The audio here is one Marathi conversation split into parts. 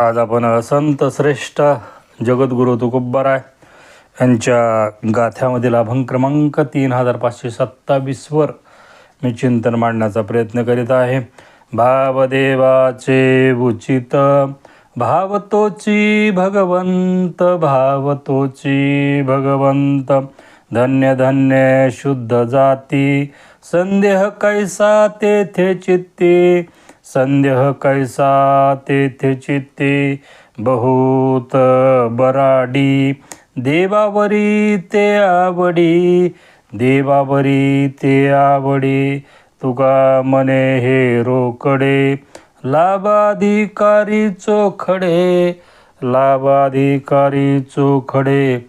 आज आपण संत श्रेष्ठ जगद्गुरु तुकुब्बराय यांच्या गाथ्यामधील अभंग क्रमांक तीन हजार पाचशे सत्तावीसवर मी चिंतन मांडण्याचा प्रयत्न करीत आहे. भावदेवाचे उचित भावतोची भगवंत भावतोची भगवंत धन्य धन्य शुद्ध जाती संदेह कैसा तेथे चित्ती संदेह कैसा तेथे चित्ते बहुत बराडी. देवावरी ते आवडी देवावरी ते आवडी. तुका मने हे रोकडे लाभाधिकारी चोखडे लाभाधिकारी चोखडे.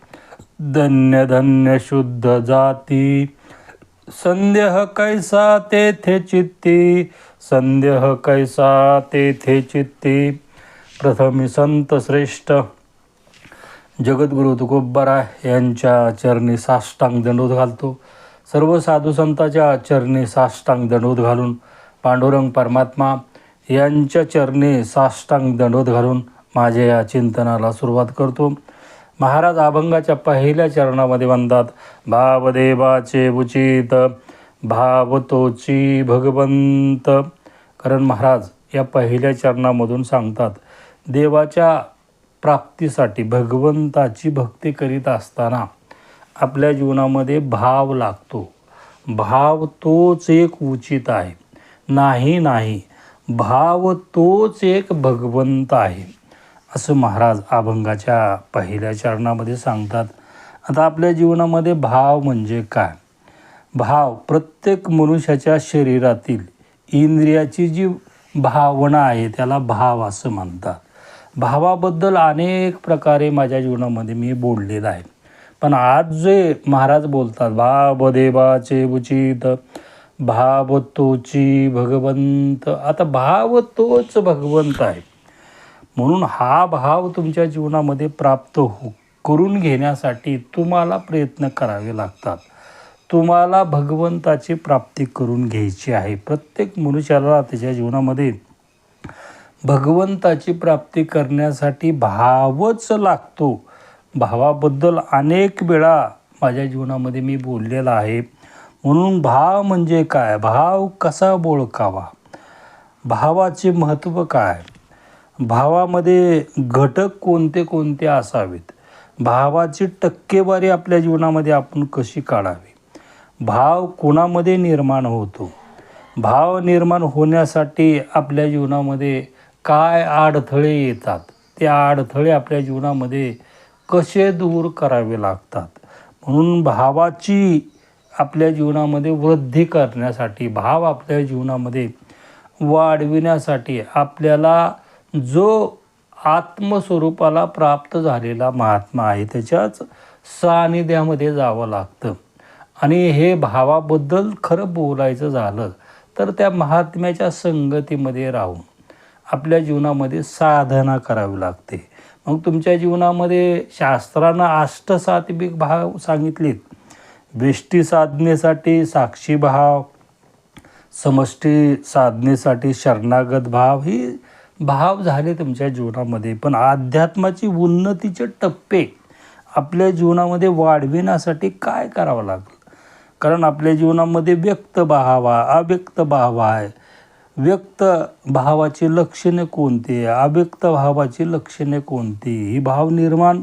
धन्य धन्य शुद्ध जाती. संदेह कैसा तेथे चित्ती संदेह कैसा तेथे चित्ती? प्रथमी संत श्रेष्ठ जगद्गुरु तुकोब्बरा यांच्या चरणी साष्टांग दंडोत घालतो. सर्व साधू संतांच्या चरणी साष्टांग दंडोत घालून पांडुरंग परमात्मा यांच्या चरणी साष्टांग दंडोत घालून माझ्या या चिंतनाला सुरुवात करतो. महाराज अभंगाच्या पहिल्या चरणामध्ये म्हणतात भावदेवाचे उचित भावतोची भगवंत. कारण महाराज या पहिल्या चरणामधून सांगतात देवाच्या प्राप्तीसाठी भगवंताची भक्ती करीत असताना आपल्या जीवनामध्ये भाव लागतो. भाव तोच एक उचित आहे. नाही नाही भाव तोच एक भगवंत आहे. असं महाराज अभंगाच्या पहिल्या चरणामध्ये सांगतात. आता आपल्या जीवनामध्ये भाव म्हणजे काय? भाव प्रत्येक मनुष्याच्या शरीरातील इंद्रियाची जी भावना आहे त्याला भाव असं म्हणतात. भावाबद्दल अनेक प्रकारे माझ्या जीवनामध्ये मी बोललेलं आहे. पण आज जे महाराज बोलतात भाव देवाचे उचित भाव तोची भगवंत आता भाव तोच भगवंत आहे. म्हणून हा भाव तुमच्या जीवनामध्ये प्राप्त हो करून घेण्यासाठी तुम्हाला प्रयत्न करावे लागतात. तुम्हाला भगवंताची प्राप्ती करून घ्यायची आहे. प्रत्येक मनुष्याला त्याच्या जीवनामध्ये भगवंताची प्राप्ती करण्यासाठी भावच लागतो. भावाबद्दल अनेक वेळा माझ्या जीवनामध्ये मी बोललेला आहे. म्हणून भाव म्हणजे काय? भाव कसा बोळकावा भावाचे महत्त्व काय? भावामध्ये घटक कोणते कोणते असावेत? भावाची टक्केवारी आपल्या जीवनामध्ये आपण कशी काढावी? भाव कोणामध्ये निर्माण होतो? भाव निर्माण होण्यासाठी आपल्या जीवनामध्ये काय अडथळे येतात? ते अडथळे आपल्या जीवनामध्ये कसे दूर करावे लागतात? म्हणून भावाची आपल्या जीवनामध्ये वृद्धी करण्यासाठी भाव आपल्या जीवनामध्ये वाढविण्यासाठी आपल्याला जो आत्मस्वरूपाला प्राप्त झालेला महात्मा आहे त्याच्याच सानिध्यामध्ये जावं लागतं. आणि हे भावाबद्दल खरं बोलायचं झालं तर त्या महात्म्याच्या संगतीमध्ये राहून आपल्या जीवनामध्ये साधना करावी लागते. मग तुमच्या जीवनामध्ये शास्त्रानं अष्टसात्विक भाव सांगितलेत. वेष्टी साधनेसाठी साक्षी भाव समष्टी साधनेसाठी शरणागत भाव ही भाव झाले तुमच्या जीवनामध्ये. पण अध्यात्माची उन्नतीचे टप्पे आपल्या जीवनामध्ये वाढविण्यासाठी काय करावं लागलं? कारण आपल्या जीवनामध्ये व्यक्त भावा अव्यक्त भाव आहे. व्यक्त भावाची लक्षणे कोणती? अव्यक्त भावाची लक्षणे कोणती? ही भाव निर्माण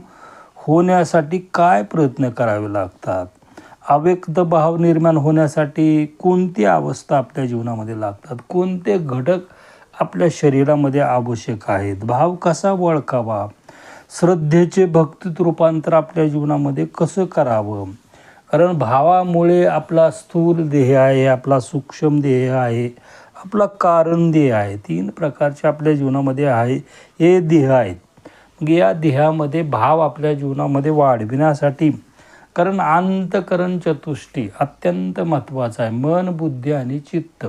होण्यासाठी काय प्रयत्न करावे लागतात? अव्यक्त भाव निर्माण होण्यासाठी कोणती अवस्था आपल्या जीवनामध्ये लागतात? कोणते घटक आपल्या शरीरामध्ये आवश्यक आहेत? भाव कसा ओळखावा? श्रद्धेचे भक्तीत रूपांतर आपल्या जीवनामध्ये कसं करावं? कारण भावामुळे आपला स्थूल देह आहे आपला सूक्ष्म देह आहे आपला कारण देह आहे. तीन प्रकारचे आपल्या जीवनामध्ये आहे हे देह आहेत. मग या देहामध्ये भाव आपल्या जीवनामध्ये वाढविण्यासाठी कारण अंतकरण चतुष्टी अत्यंत महत्त्वाचं आहे. मन बुद्धी आणि चित्त.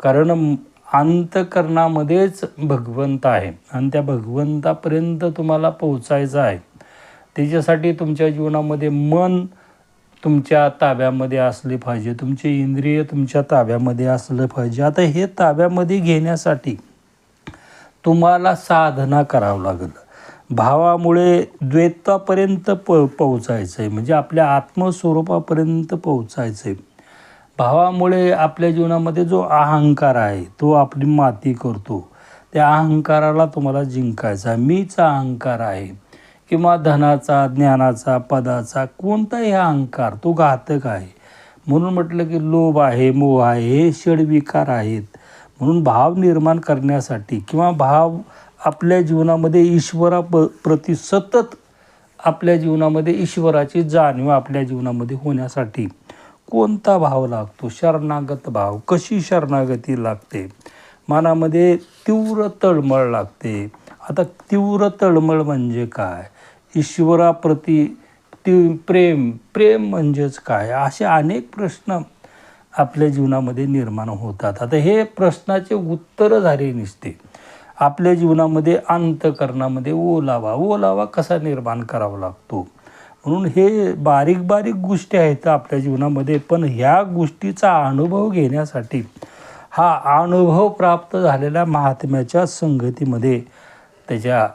कारण अंतकरणामध्येच भगवंत आहे. आणि त्या भगवंतापर्यंत तुम्हाला पोहोचायचं आहे. त्याच्यासाठी तुमच्या जीवनामध्ये मन तुमच्या ताब्यामध्ये असले पाहिजे तुमचे इंद्रिय तुमच्या ताब्यामध्ये असलं पाहिजे. आता हे ताब्यामध्ये घेण्यासाठी तुम्हाला साधना करावं लागेल. भावामुळे द्वैतापर्यंत प पोहोचायचं आहे म्हणजे आपल्या आत्मस्वरूपापर्यंत पोहोचायचं आहे भावामुळे आपल्या जीवनामध्ये जो अहंकार आहे तो आपली माती करतो. त्या अहंकाराला तुम्हाला जिंकायचा मीच अहंकार आहे. किंवा धनाचा ज्ञानाचा पदाचा कोणताही अहंकार तो घातक आहे. म्हणून म्हटलं की लोभ आहे मोह आहे हे षडविकार आहेत. म्हणून भाव निर्माण करण्यासाठी किंवा भाव आपल्या जीवनामध्ये ईश्वरा प प्रति सतत आपल्या जीवनामध्ये ईश्वराची जाणीव आपल्या जीवनामध्ये होण्यासाठी कोणता भाव लागतो? शरणागत भाव. कशी शरणागती लागते? मनामध्ये तीव्र तळमळ लागते. आता तीव्र तळमळ म्हणजे काय? ईश्वराप्रती ती प्रेम प्रेम म्हणजेच काय? असे अनेक प्रश्न आपल्या जीवनामध्ये निर्माण होतात. आता हे प्रश्नाचे उत्तरं झाले नसते. आपल्या जीवनामध्ये अंतकरणामध्ये ओलावा ओलावा कसा निर्माण करावा लागतो? म्हणून हे बारीक बारीक गोष्टी आहेत आपल्या जीवनामध्ये पण ह्या गोष्टीचा अनुभव घेण्यासाठी हा अनुभव प्राप्त झालेल्या महात्म्याच्या संगतीमध्ये त्याच्या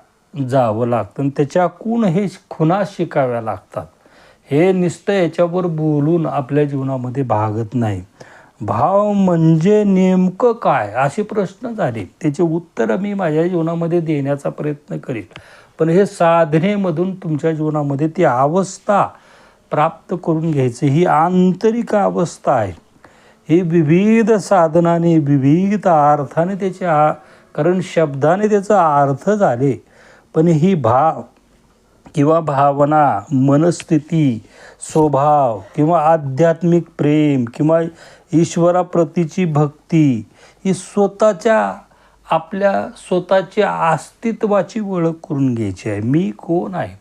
जावं लागतं. आणि त्याच्याकून हे खुणा शिकाव्या लागतात? हे नुसतं याच्यावर बोलून आपल्या जीवनामध्ये भागत नाही भाव म्हणजे नेमकं काय? असे प्रश्न झाले. त्याचे उत्तर मी माझ्या जीवनामध्ये देण्याचा प्रयत्न करेन. पण हे साधनेमधून तुमच्या जीवनामध्ये ती अवस्था प्राप्त करून घ्यायची. ही आंतरिक अवस्था आहे. ही विविध साधनाने विविध अर्थाने त्याचे आ कारण शब्दाने त्याचा अर्थ झाले. पण ही भाव किंवा भावना मनस्थिती स्वभाव किंवा आध्यात्मिक प्रेम किंवा ईश्वराप्रतीची भक्ती ही स्वतःच्या आपल्या स्वतःच्या अस्तित्वाची ओळख करून घ्यायची आहे. मी कोण आहे?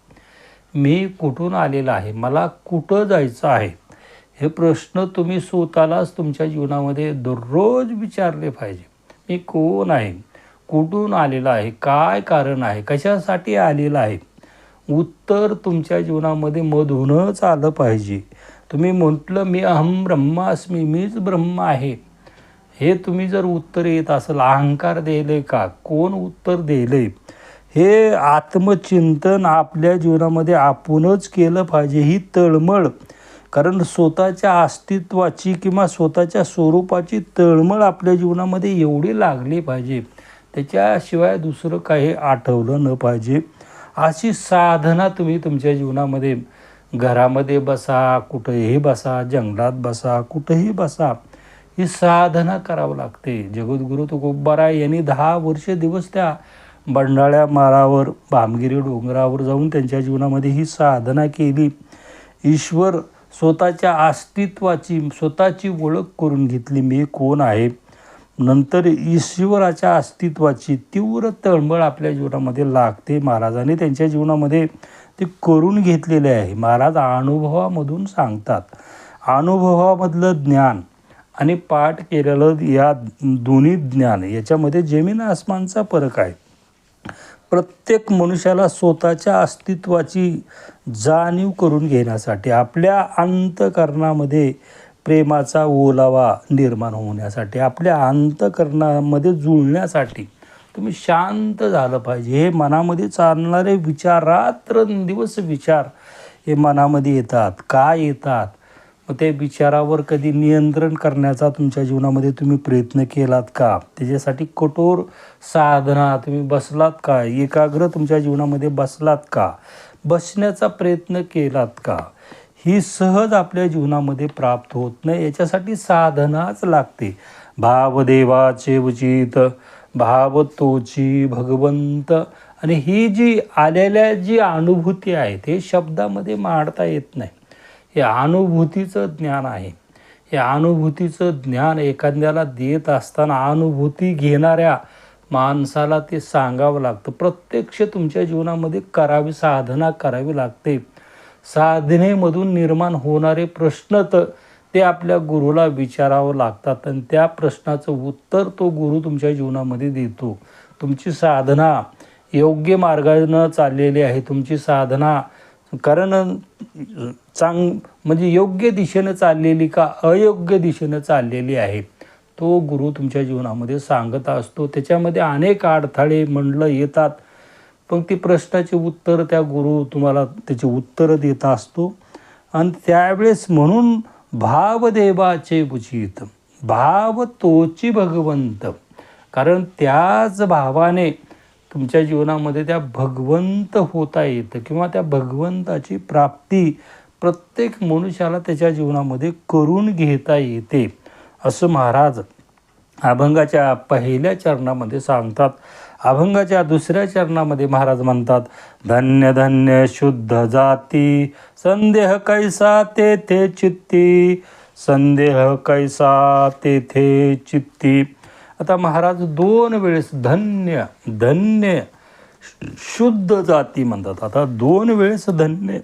मी कुठून आलेला आहे? मला कुठं जायचं आहे? हे प्रश्न तुम्ही स्वतःलाच तुमच्या जीवनामध्ये दररोज विचारले पाहिजे. मी कोण आहे? कुठून आलेला आहे? काय कारण आहे? कशासाठी आलेलं आहे? उत्तर तुमच्या जीवनामध्ये मधूनच आलं पाहिजे. तुम्ही म्हटलं मी अहम ब्रह्मास्मी मीच ब्रह्म आहे. हे तुम्ही जर उत्तर येत असेल अहंकार दिले का? कोण उत्तर दिले हे आत्मचिंतन आपल्या जीवनामध्ये आपणच केलं पाहिजे ही तळमळ. कारण स्वतःच्या अस्तित्वाची किंवा स्वतःच्या स्वरूपाची तळमळ आपल्या जीवनामध्ये एवढी लागली पाहिजे. त्याच्याशिवाय दुसरं काही आठवलं न पाहिजे. अशी साधना तुम्ही तुमच्या जीवनामध्ये घरामध्ये बसा कुठेही बसा जंगलात बसा कुठेही बसा ही साधना करावं लागते. जगद्गुरु तुकोबाराय यांनी दहा वर्ष दिवस त्या बंडाळ्या माळावर भामगिरी डोंगरावर जाऊन त्यांच्या जीवनामध्ये ही साधना केली. ईश्वर स्वतःच्या अस्तित्वाची स्वतःची ओळख करून घेतली मी कोण आहे? नंतर ईश्वराच्या अस्तित्वाची तीव्र तळमळ आपल्या जीवनामध्ये लागते. महाराजांनी त्यांच्या जीवनामध्ये ते करून घेतलेले आहे. महाराज अनुभवामधून सांगतात. अनुभवामधलं ज्ञान आणि पाठ केलेलं या दोन्ही ज्ञान याच्यामध्ये जमीन आसमानचा फरक आहे. प्रत्येक मनुष्याला स्वतःच्या अस्तित्वाची जाणीव करून घेण्यासाठी आपल्या अंतकरणामध्ये प्रेमाचा ओलावा निर्माण होण्यासाठी आपल्या अंतकरणामध्ये जुळण्यासाठी तुम्ही शांत झालं पाहिजे. हे मनामध्ये चालणारे विचार रात्रंदिवस विचार हे मनामध्ये येतात. का येतात? मग ते विचारावर कधी नियंत्रण करण्याचा तुमच्या जीवनामध्ये तुम्ही प्रयत्न केलात का? त्याच्यासाठी कठोर साधना तुम्ही बसलात का? एकाग्र तुमच्या जीवनामध्ये बसलात का? बसण्याचा प्रयत्न केलात का? ही सहज आपल्या जीवनामध्ये प्राप्त होत नाही. याच्यासाठी साधनाच लागते. भावदेवाचे उचित भाव तोची भगवंत. आणि ही जी आलेल्या जी अनुभूती आहे ते शब्दामध्ये मांडता येत नाही. हे अनुभूतीचं ज्ञान आहे. हे अनुभूतीचं ज्ञान एखाद्याला देत असताना अनुभूती घेणाऱ्या माणसाला ते सांगावं लागतं. प्रत्यक्ष तुमच्या जीवनामध्ये करावी साधना करावी लागते. साधनेमधून निर्माण होणारे प्रश्न तर ते आपल्या गुरुला विचारावं लागतात. आणि त्या प्रश्नाचं उत्तर तो गुरु तुमच्या जीवनामध्ये देतो. तुमची साधना योग्य मार्गानं चाललेली आहे. तुमची साधना कारण चांग म्हणजे योग्य दिशेनं चाललेली का अयोग्य दिशेनं चाललेली आहे तो गुरु तुमच्या जीवनामध्ये सांगत असतो. त्याच्यामध्ये अनेक अडथळे म्हणलं येतात. पण ती प्रश्नाची उत्तर त्या गुरु तुम्हाला त्याची उत्तरं देत असतो. आणि त्यावेळेस म्हणून भावदेवाचे बुचित भाव तोची भगवंत. कारण त्याच भावाने तुमच्या जीवनामध्ये त्या भगवंत होता येतं किंवा त्या भगवंताची प्राप्ती प्रत्येक मनुष्याला त्याच्या जीवनामध्ये करून घेता येते. असं महाराज अभंगाच्या पहिल्या चरणामध्ये सांगतात. अभंगाच्या दुसऱ्या चरणामध्ये महाराज म्हणतात धन्य धन्य शुद्ध जाती संदेह कैसा तेथे चित्ती संदेह कैसा तेथे चित्ती. आता महाराज दोन वेळेस धन्य धन्य शुद्ध जाती म्हणतात. आता दोन वेळेस धन्य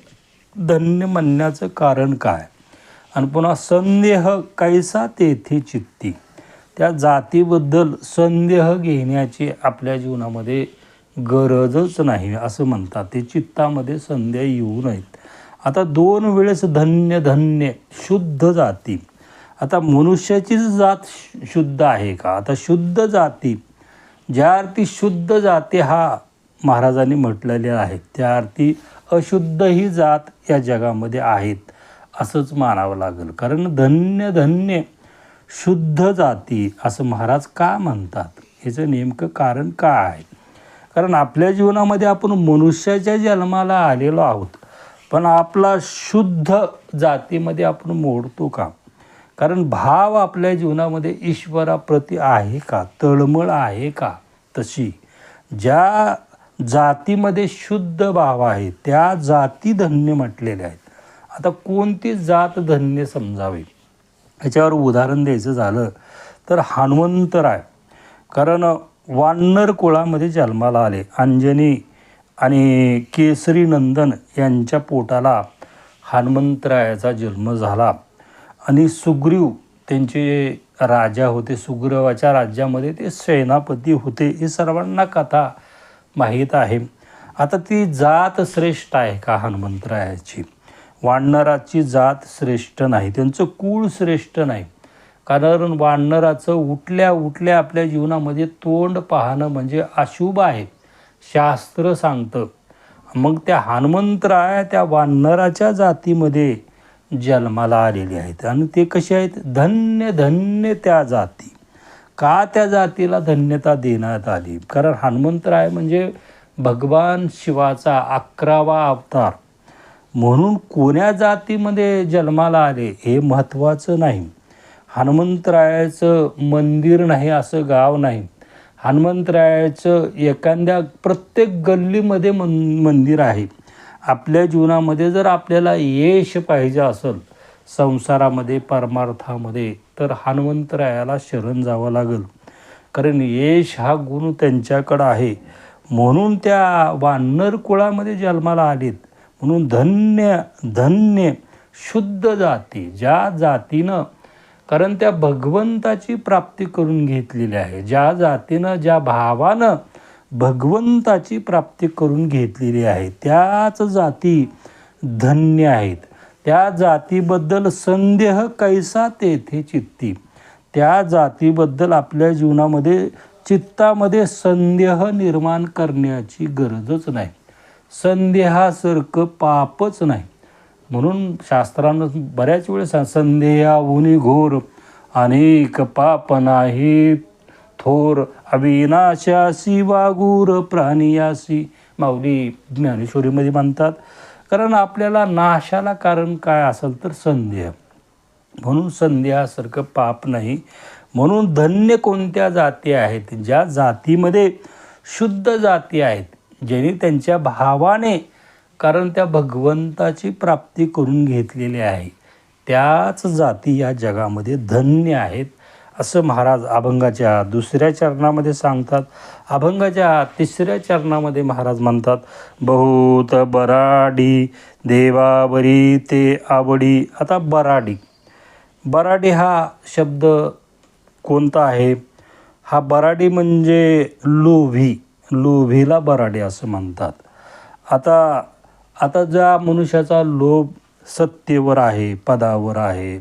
धन्य म्हणण्याचं कारण काय? आणि पुन्हा संदेह कैसा तेथे चित्ती. त्या जातीबद्दल संदेह घेण्याची आपल्या जीवनामध्ये गरजच नाही असं म्हणतात. ते चित्तामध्ये संदेह येऊ नयेत. आता दोन वेळेस धन्य धन्य शुद्ध जाती. आता मनुष्याचीच जात शु- शुद्ध आहे का? आता शुद्ध जाती ज्या अर्थी शुद्ध जाती हा महाराजांनी म्हटलेले आहेत त्या अर्थी अशुद्ध ही जात या जगामध्ये आहेत असंच मानावं लागेल. कारण धन्य धन्य शुद्ध जाती असं महाराज का म्हणतात? याचं नेमकं कारण काय आहे? कारण आपल्या जीवनामध्ये आपण मनुष्याच्या जन्माला आलेलो आहोत पण आपला शुद्ध जातीमध्ये आपण मोडतो का? कारण भाव आपल्या जीवनामध्ये ईश्वराप्रती आहे का? तळमळ आहे का? तशी ज्या जातीमध्ये शुद्ध भाव आहे त्या जाती धन्य म्हटलेल्या आहेत. आता कोणती जात धन्य समजावी? याच्यावर उदाहरण द्यायचं झालं तर हनुमंतराय कारण वानर कुळामध्ये जन्माला आले. अंजनी आणि केसरी नंदन यांच्या पोटाला हनुमंतरायाचा जन्म झाला. आणि सुग्रीव त्यांचे राजा होते. सुग्रीवाच्या राज्यामध्ये ते सेनापती होते. हे सर्वांना कथा माहीत आहे. आता ती जात श्रेष्ठ आहे का हनुमंतरायाची वानराची जात श्रेष्ठ नाही. त्यांचं कुळ श्रेष्ठ नाही. कारण वानराचं उठल्या उठल्या आपल्या जीवनामध्ये तोंड पाहणं म्हणजे अशुभ आहे. शास्त्र सांगतं. मग त्या हनुमंतराय त्या वानराच्या जातीमध्ये जन्माला आलेले आहेत. आणि ते कसे आहेत? धन्य धन्य त्या जाती. का त्या जातीला धन्यता देण्यात आली? कारण हनुमंतराय म्हणजे भगवान शिवाचा अकरावा अवतार. म्हणून कोण्या जातीमध्ये जन्माला आले हे महत्त्वाचं नाही. हनुमंतरायाचं मंदिर नाही असं गाव नाही. हनुमंतरायाचं एखाद्या प्रत्येक गल्लीमध्ये मन मंदिर आहे. आपल्या जीवनामध्ये जर आपल्याला यश पाहिजे असेल संसारामध्ये परमार्थामध्ये तर हनुमंतरायाला शरण जावं लागेल. कारण यश हा गुण त्यांच्याकडं आहे. म्हणून त्या वानर कुळामध्ये जन्माला आलेत. म्हणून धन्य धन्य शुद्ध जाती ज्या जातीनं कारण त्या भगवंताची प्राप्ती करून घेतलेली आहे. ज्या जातीनं ज्या भावानं भगवंताची प्राप्ती करून घेतलेली आहे त्याच जाती धन्य आहेत. त्या जातीबद्दल संदेह कैसा तेथे चित्ती. त्या जातीबद्दल आपल्या जीवनामध्ये चित्तामध्ये संदेह निर्माण करण्याची गरजच नाही. संदेहासारखं पापच नाही. म्हणून शास्त्रानं बऱ्याच वेळेस सांग संदेहाहुनी घोर अनेक पाप नाही थोर अविनाशासी वागूर प्राणियासी माऊली ज्ञानेश्वरीमध्ये म्हणतात कारण आपल्याला नाशाला कारण काय असेल तर संदेह. म्हणून संदेहासारखं पाप नाही. म्हणून धन्य कोणत्या जाती आहेत? ज्या जातीमध्ये शुद्ध जाती आहेत ज्यांनी त्यांच्या भावाने कारण त्या भगवंताची प्राप्ती करून घेतलेली आहे त्याच जाती या जगामध्ये धन्य आहेत असं महाराज अभंगाच्या दुसऱ्या चरणामध्ये सांगतात. अभंगाच्या तिसऱ्या चरणामध्ये महाराज म्हणतात बहुत बराडी देवावरी ते आवडी. आता बराडी. बराडी हा शब्द कोणता आहे? हा बराडी म्हणजे लोभी. लोभीला बराडे असं म्हणतात. आता आता ज्या मनुष्याचा लोभ सत्तेवर आहे पदावर आहे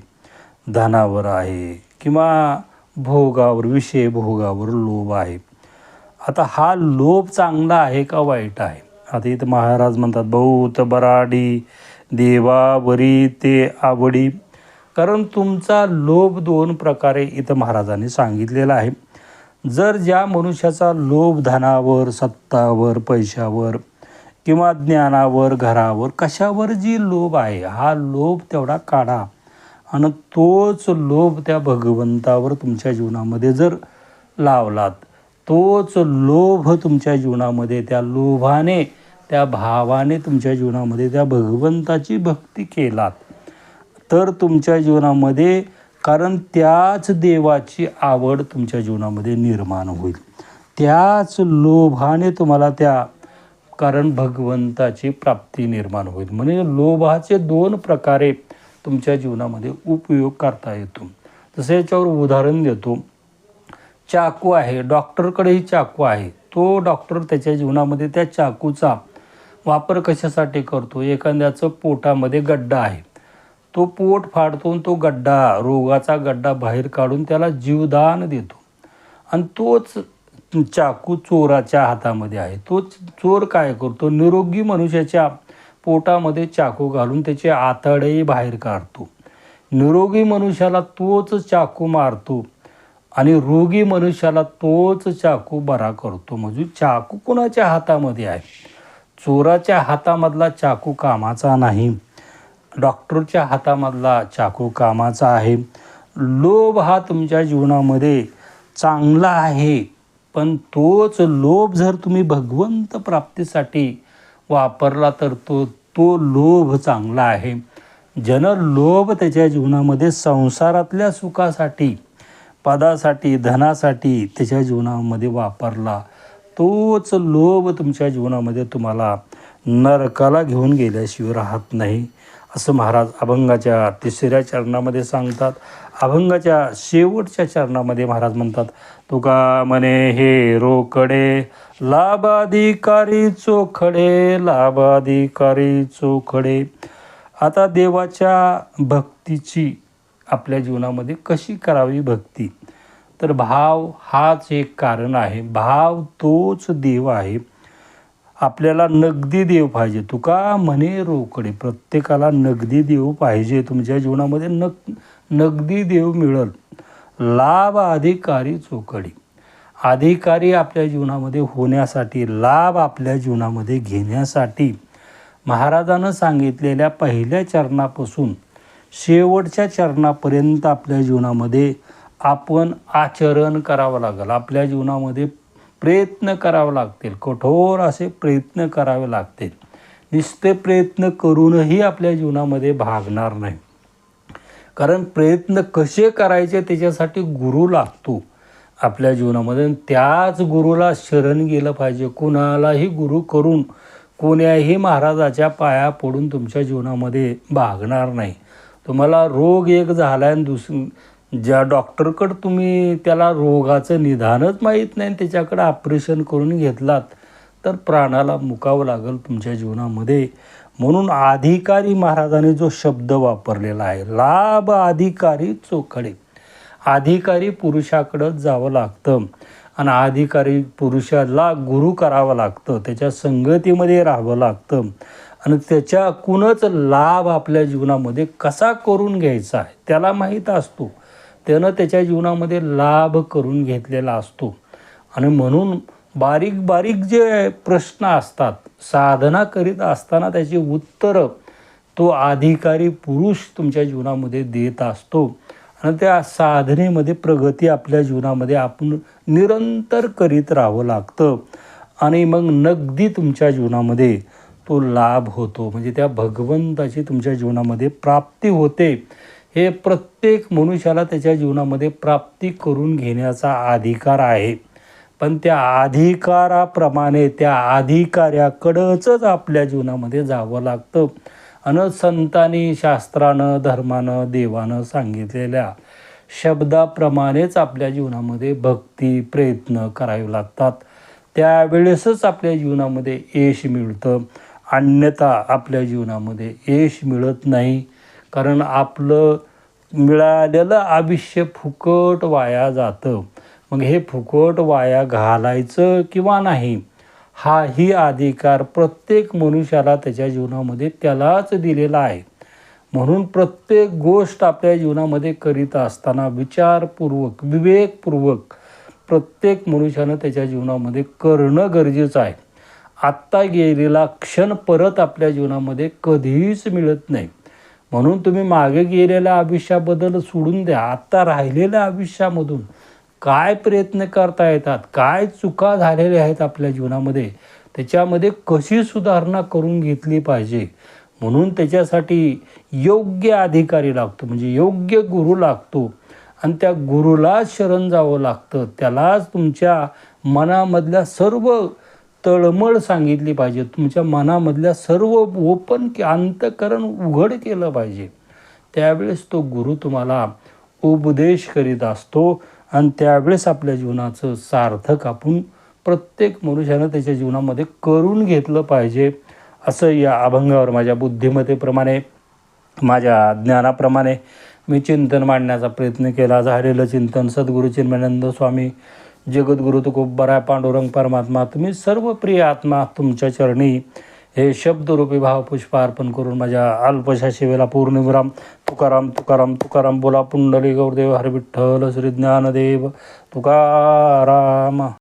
धनावर आहे किंवा भोगावर विषय भोगावर लोभ आहे आता हा लोभ चांगला आहे का वाईट आहे? आता इथं महाराज म्हणतात बहुत बराडी देवावरी ते आवडी. कारण तुमचा लोभ दोन प्रकारे इथं महाराजांनी सांगितलेला आहे. जर ज्या मनुष्याचा लोभ धनावर सत्तावर पैशावर किंवा ज्ञानावर घरावर कशावर जी लोभ आहे हा लोभ तेवढा काढा. आणि तोच लोभ त्या भगवंतावर तुमच्या जीवनामध्ये जर लावलात तोच लोभ तुमच्या जीवनामध्ये त्या लोभाने त्या भावाने तुमच्या जीवनामध्ये त्या भगवंताची भक्ती केलात तर तुमच्या जीवनामध्ये कारण त्याच देवाची आवड तुमच्या जीवनामध्ये निर्माण होईल. त्याच लोभाने तुम्हाला त्या कारण भगवंताची प्राप्ती निर्माण होईल. म्हणजे लोभाचे दोन प्रकारे तुमच्या जीवनामध्ये उपयोग करता येतो. जसं याच्यावर उदाहरण देतो. चाकू आहे डॉक्टरकडेही चाकू आहे. तो डॉक्टर त्याच्या जीवनामध्ये त्या चाकूचा वापर कशासाठी करतो? एखाद्याचं पोटामध्ये गड्डा आहे. तो पोट फाडतो तो गड्डा रोगाचा गड्डा बाहेर काढून त्याला जीवदान देतो. आणि तोच चाकू चोराच्या हातामध्ये आहे. तोच चोर काय करतो? निरोगी मनुष्याच्या पोटामध्ये चाकू घालून त्याचे आतडेही बाहेर काढतो. निरोगी मनुष्याला तोच चाकू मारतो आणि रोगी मनुष्याला तोच चाकू बरा करतो. म्हणजे चाकू कोणाच्या हातामध्ये आहे? चोराच्या हातामधला चाकू कामाचा नाही. डॉक्टरच्या हातामधला चाकू कामाचा आहे. लोभ हा तुमच्या जीवनामध्ये चांगला आहे पण तोच लोभ जर तुम्ही भगवंत प्राप्तीसाठी वापरला तर तो तो लोभ चांगला आहे. ज्यानं लोभ त्याच्या जीवनामध्ये संसारातल्या सुखासाठी पदासाठी धनासाठी त्याच्या जीवनामध्ये वापरला तोच लोभ तुमच्या जीवनामध्ये तुम्हाला नरकाला घेऊन गेल्याशिवाय राहत नाही. असं महाराज अभंगाच्या तिसऱ्या चरणामध्ये सांगतात. अभंगाच्या शेवटच्या चरणामध्ये महाराज म्हणतात तुका म्हणे हे रोकडे लाभाधिकारी चोखडे लाभाधिकारी चोखडे आता देवाच्या भक्तीची आपल्या जीवनामध्ये कशी करावी भक्ती? तर भाव हाच एक कारण आहे. भाव तोच देव आहे. आपल्याला नगदी देव पाहिजे. तुका म्हणे रोकडे. प्रत्येकाला नगदी देव पाहिजे. तुमच्या जीवनामध्ये नग नगदी देव मिळल. लाभ अधिकारी चोकडी. अधिकारी आपल्या जीवनामध्ये होण्यासाठी लाभ आपल्या जीवनामध्ये घेण्यासाठी महाराजानं सांगितलेल्या पहिल्या चरणापासून शेवटच्या चरणापर्यंत आपल्या जीवनामध्ये आपण आचरण करावं लागेल. आपल्या जीवनामध्ये प्रयत्न करावे लागतील. कठोर असे प्रयत्न करावे लागतील. नुसते प्रयत्न करूनही आपल्या जीवनामध्ये भागणार नाही. कारण प्रयत्न कसे करायचे त्याच्यासाठी गुरु लागतो आपल्या जीवनामध्ये. त्याच गुरुला शरण गेलं पाहिजे. कुणालाही गुरु करून कोण्याही महाराजाच्या पाया पडून तुमच्या जीवनामध्ये भागणार नाही. तुम्हाला रोग एक झाला आणि दुस ज्या डॉक्टरकडं तुम्ही त्याला रोगाचं निदानच माहीत नाही त्याच्याकडं ऑपरेशन करून घेतलात तर प्राणाला मुकावं लागेल तुमच्या जीवनामध्ये. म्हणून अधिकारी महाराजांनी जो शब्द वापरलेला आहे लाभ अधिकारी चोखडे. अधिकारी पुरुषाकडं जावं लागतं आणि अधिकारी पुरुषाला गुरु करावं लागतं त्याच्या संगतीमध्ये राहावं लागतं आणि त्याच्याकूनच लाभ आपल्या जीवनामध्ये कसा करून घ्यायचा आहे त्याला माहीत असतो. त्यानं त्याच्या जीवनामध्ये लाभ करून घेतलेला असतो. आणि म्हणून बारीक बारीक जे प्रश्न असतात साधना करीत असताना त्याची उत्तरं तो अधिकारी पुरुष तुमच्या जीवनामध्ये देत असतो. आणि त्या साधनेमध्ये प्रगती आपल्या जीवनामध्ये आपण निरंतर करीत राहावं लागतं. आणि मग नगदी तुमच्या जीवनामध्ये तो लाभ होतो. म्हणजे त्या भगवंताची तुमच्या जीवनामध्ये प्राप्ती होते. हे प्रत्येक मनुष्याला त्याच्या जीवनामध्ये प्राप्ती करून घेण्याचा अधिकार आहे. पण त्या अधिकाराप्रमाणे त्या अधिकाऱ्याकडंच आपल्या जीवनामध्ये जावं लागतं. आणि संतांनी शास्त्रानं धर्मानं देवानं सांगितलेल्या शब्दाप्रमाणेच आपल्या जीवनामध्ये भक्ती प्रयत्न करावे लागतात. त्यावेळेसच आपल्या जीवनामध्ये यश मिळतं. अन्यथा आपल्या जीवनामध्ये यश मिळत नाही. कारण आपलं मिळालेलं आयुष्य फुकट वाया जातं. मग हे फुकट वाया घालायचं किंवा नाही हा ही अधिकार प्रत्येक मनुष्याला त्याच्या जीवनामध्ये त्यालाच दिलेला आहे. म्हणून प्रत्येक गोष्ट आपल्या जीवनामध्ये करीत असताना विचारपूर्वक विवेकपूर्वक प्रत्येक मनुष्यानं त्याच्या जीवनामध्ये करणं गरजेचं आहे. आत्ता गेलेला क्षण परत आपल्या जीवनामध्ये कधीच मिळत नाही. म्हणून तुम्ही मागे गेलेल्या आयुष्याबद्दल सोडून द्या. आत्ता राहिलेल्या आयुष्यामधून काय प्रयत्न करता येतात काय चुका झालेल्या आहेत आपल्या जीवनामध्ये त्याच्यामध्ये कशी सुधारणा करून घेतली पाहिजे? म्हणून त्याच्यासाठी योग्य अधिकारी लागतो म्हणजे योग्य गुरु लागतो. आणि त्या गुरुलाच शरण जावं लागतं. त्यालाच तुमच्या मनामधल्या सर्व तळमळ सांगितली पाहिजे. तुमच्या मनामधल्या सर्व ओपन की अंतकरण उघड केलं पाहिजे. त्यावेळेस तो गुरु तुम्हाला उपदेश करीत असतो आणि त्यावेळेस आपल्या जीवनाचं सार्थक आपण प्रत्येक मनुष्यानं त्याच्या जीवनामध्ये करून घेतलं पाहिजे. असं या अभंगावर माझ्या बुद्धिमत्तेप्रमाणे माझ्या ज्ञानाप्रमाणे मी चिंतन मांडण्याचा प्रयत्न केला. झालेलं चिंतन सद्गुरू चिन्मयानंद स्वामी जगद्गुरु तुकोबराय पांडुरंग परमात्मा. तुम्ही सर्व प्रिय आत्मा तुमच्या चरणी हे शब्दरूपी भावपुष्प अर्पण करून माझ्या अल्पशा शिवेला पूर्णविराम तुकाराम तुकाराम तुकाराम बोला. पुंडली गौरदेव हर विठ्ठल श्री ज्ञानदेव तुकाराम.